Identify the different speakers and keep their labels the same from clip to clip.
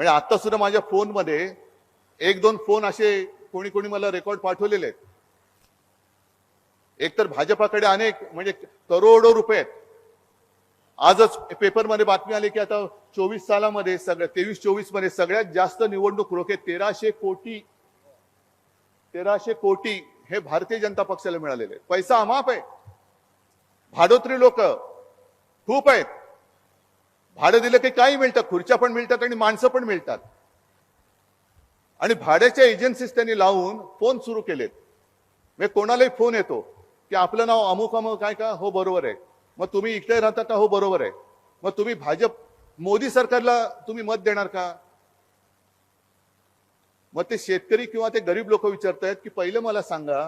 Speaker 1: म्हणजे आता सुद्धा माझ्या फोनमध्ये एक दोन फोन असे कोणी कोणी मला रेकॉर्ड पाठवलेले आहेत. एकतर भाजपाकडे अनेक म्हणजे करोडो रुपये आहेत. आजच पेपरमध्ये बातमी आली की आता चोवीस सालामध्ये सगळ्या तेवीस चोवीसमध्ये सगळ्यात जास्त निवडणूक रोखे तेराशे कोटी तेराशे कोटी हे भारतीय जनता पक्षाला मिळालेले पैसा अमाप आहे. भाडोत्री लोक खूप आहेत. भाडं दिलं की काही मिळतं खुर्च्या पण मिळतात आणि माणसं पण मिळतात. आणि भाड्याच्या एजन्सीज त्यांनी लावून फोन सुरू केलेत. मग कोणालाही फोन येतो की आपलं नाव अमुक अमुक काय का हो बरोबर आहे. मग तुम्ही इकडे राहता का हो बरोबर आहे. मग तुम्ही भाजप मोदी सरकारला तुम्ही मत देणार का? मग ते शेतकरी किंवा ते गरीब लोक विचारतायत की पहिलं मला सांगा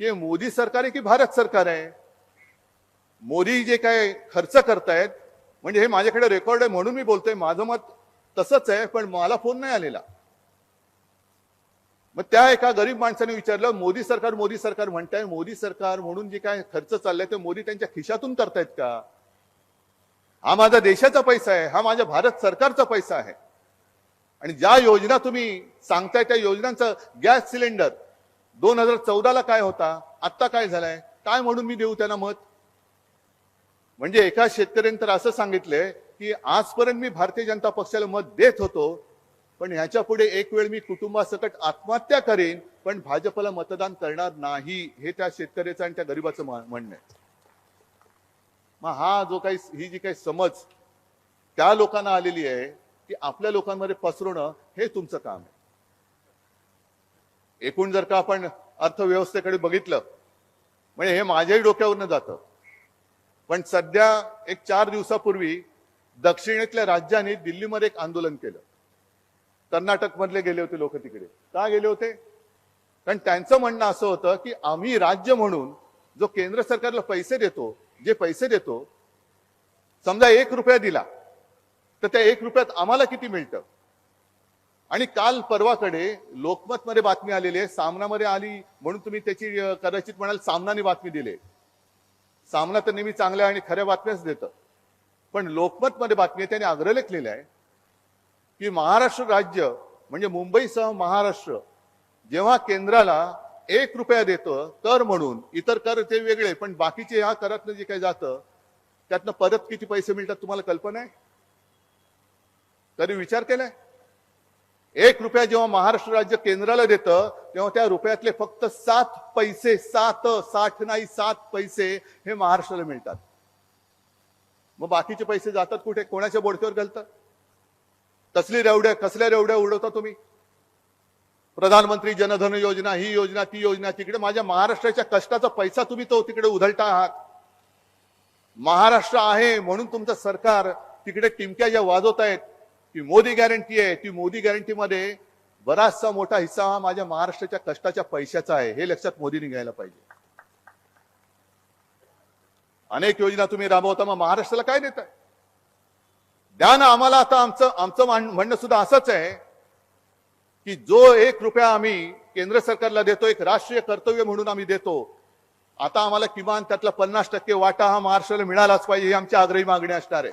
Speaker 1: की मोदी सरकार आहे की भारत सरकार आहे? मोदी जे काय खर्च करतायत म्हणजे हे माझ्याकडे रेकॉर्ड आहे म्हणून मी बोलतोय. माझं मत तसंच आहे पण मला फोन नाही आलेला. मग त्या एका गरीब माणसाने विचारलं मोदी सरकार मोदी सरकार म्हणताय मोदी सरकार म्हणून जे काय खर्च चाललाय ते मोदी त्यांच्या खिशातून करतायत का? हा माझा देशाचा पैसा आहे हा माझ्या भारत सरकारचा पैसा आहे. आणि ज्या योजना तुम्ही सांगताय त्या योजनांचा गॅस सिलेंडर दोन हजार चौदाला काय होता? आत्ता काय झालाय? काय म्हणून मी देऊ त्यांना मत? म्हणजे एका शेतकऱ्याने तर असं सांगितलंय की आजपर्यंत मी भारतीय जनता पक्षाला मत देत होतो पण ह्याच्या पुढे एक वेळ मी कुटुंबासकट आत्महत्या करेन पण भाजपला मतदान करणार नाही हे त्या शेतकऱ्याचं आणि त्या गरीबाचं म्हणणं आहे. मग हा जो काही ही जी काही समज त्या लोकांना आलेली आहे की आपल्या लोकांमध्ये पसरवणं हे तुमचं काम आहे. एकूण जर का आपण अर्थव्यवस्थेकडे बघितलं म्हणजे हे माझ्याही डोक्यावरनं जातं. पण सध्या एक चार दिवसापूर्वी दक्षिणेतल्या राज्यांनी दिल्लीमध्ये एक आंदोलन केलं. कर्नाटक मधले गेले होते लोक तिकडे. का गेले होते? कारण त्यांचं म्हणणं असं होतं की आम्ही राज्य म्हणून जो केंद्र सरकारला पैसे देतो जे पैसे देतो समजा एक रुपया दिला तर त्या एक रुपयात आम्हाला किती मिळतं? आणि काल परवाकडे लोकमत मध्ये बातमी आलेली आहे सामनामध्ये आली म्हणून तुम्ही त्याची कदाचित म्हणाल सामनाने बातमी दिली सामना तर नेहमी चांगल्या आणि खऱ्या बातम्याच देतं. पण लोकमत मध्ये बातमी आहे त्याने अग्रलेख लिहिला आहे की महाराष्ट्र राज्य म्हणजे मुंबईसह महाराष्ट्र जेव्हा केंद्राला एक रुपया देतं कर म्हणून इतर कर ते वेगळे पण बाकीचे ह्या करातनं जे काही जातं त्यातनं परत किती पैसे मिळतात तुम्हाला कल्पना आहे? कधी विचार केलाय? एक रुपया जेव्हा महाराष्ट्र राज्य केंद्राला देतं तेव्हा त्या रुपयातले फक्त सात पैसे सात साठ नाही सात पैसे हे महाराष्ट्राला मिळतात. मग बाकीचे पैसे जातात कुठे? कोणाच्या बोडक्यावर घालतात? कसली रेवड्या कसल्या रेवड्या उडवता तुम्ही? प्रधानमंत्री जनधन योजना ही योजना ती योजना तिकडे माझ्या महाराष्ट्राच्या कष्टाचा पैसा तुम्ही तो तिकडे उधळता आहात. महाराष्ट्र आहे म्हणून तुमचं सरकार तिकडे टिमक्या ज्या वाजवत आहेत ती मोदी गॅरंटी आहे. ती मोदी गॅरंटीमध्ये बराचसा मोठा हिस्सा हा माझ्या महाराष्ट्राच्या कष्टाच्या पैशाचा आहे. हे लक्षात मोदींनी घ्यायला पाहिजे. अनेक योजना तुम्ही राबवता मग महाराष्ट्राला काय देताय? द्या ना आम्हाला आता आमचं आमचं म्हणणं सुद्धा असंच आहे की जो एक रुपया आम्ही केंद्र सरकारला देतो एक राष्ट्रीय कर्तव्य म्हणून आम्ही देतो आता आम्हाला किमान त्यातला पन्नास टक्के वाटा हा महाराष्ट्राला मिळालाच पाहिजे ही आमची आग्रही मागणी असणार आहे.